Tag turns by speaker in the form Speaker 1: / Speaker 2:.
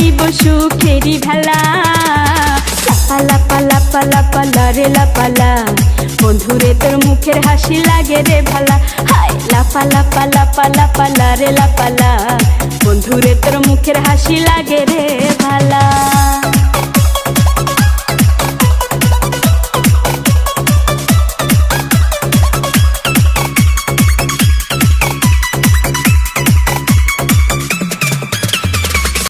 Speaker 1: ভাসাইব সুখেরি ভেলা। লাপা লাপা লাপা লারে লাপালা বন্ধুরে, তোর মুখের হাসি লাগে রে ভালা। হাই লাপা লাপা লাপা লাপা লারে লাপালা বন্ধুরে, তোর মুখের হাসি লাগে রে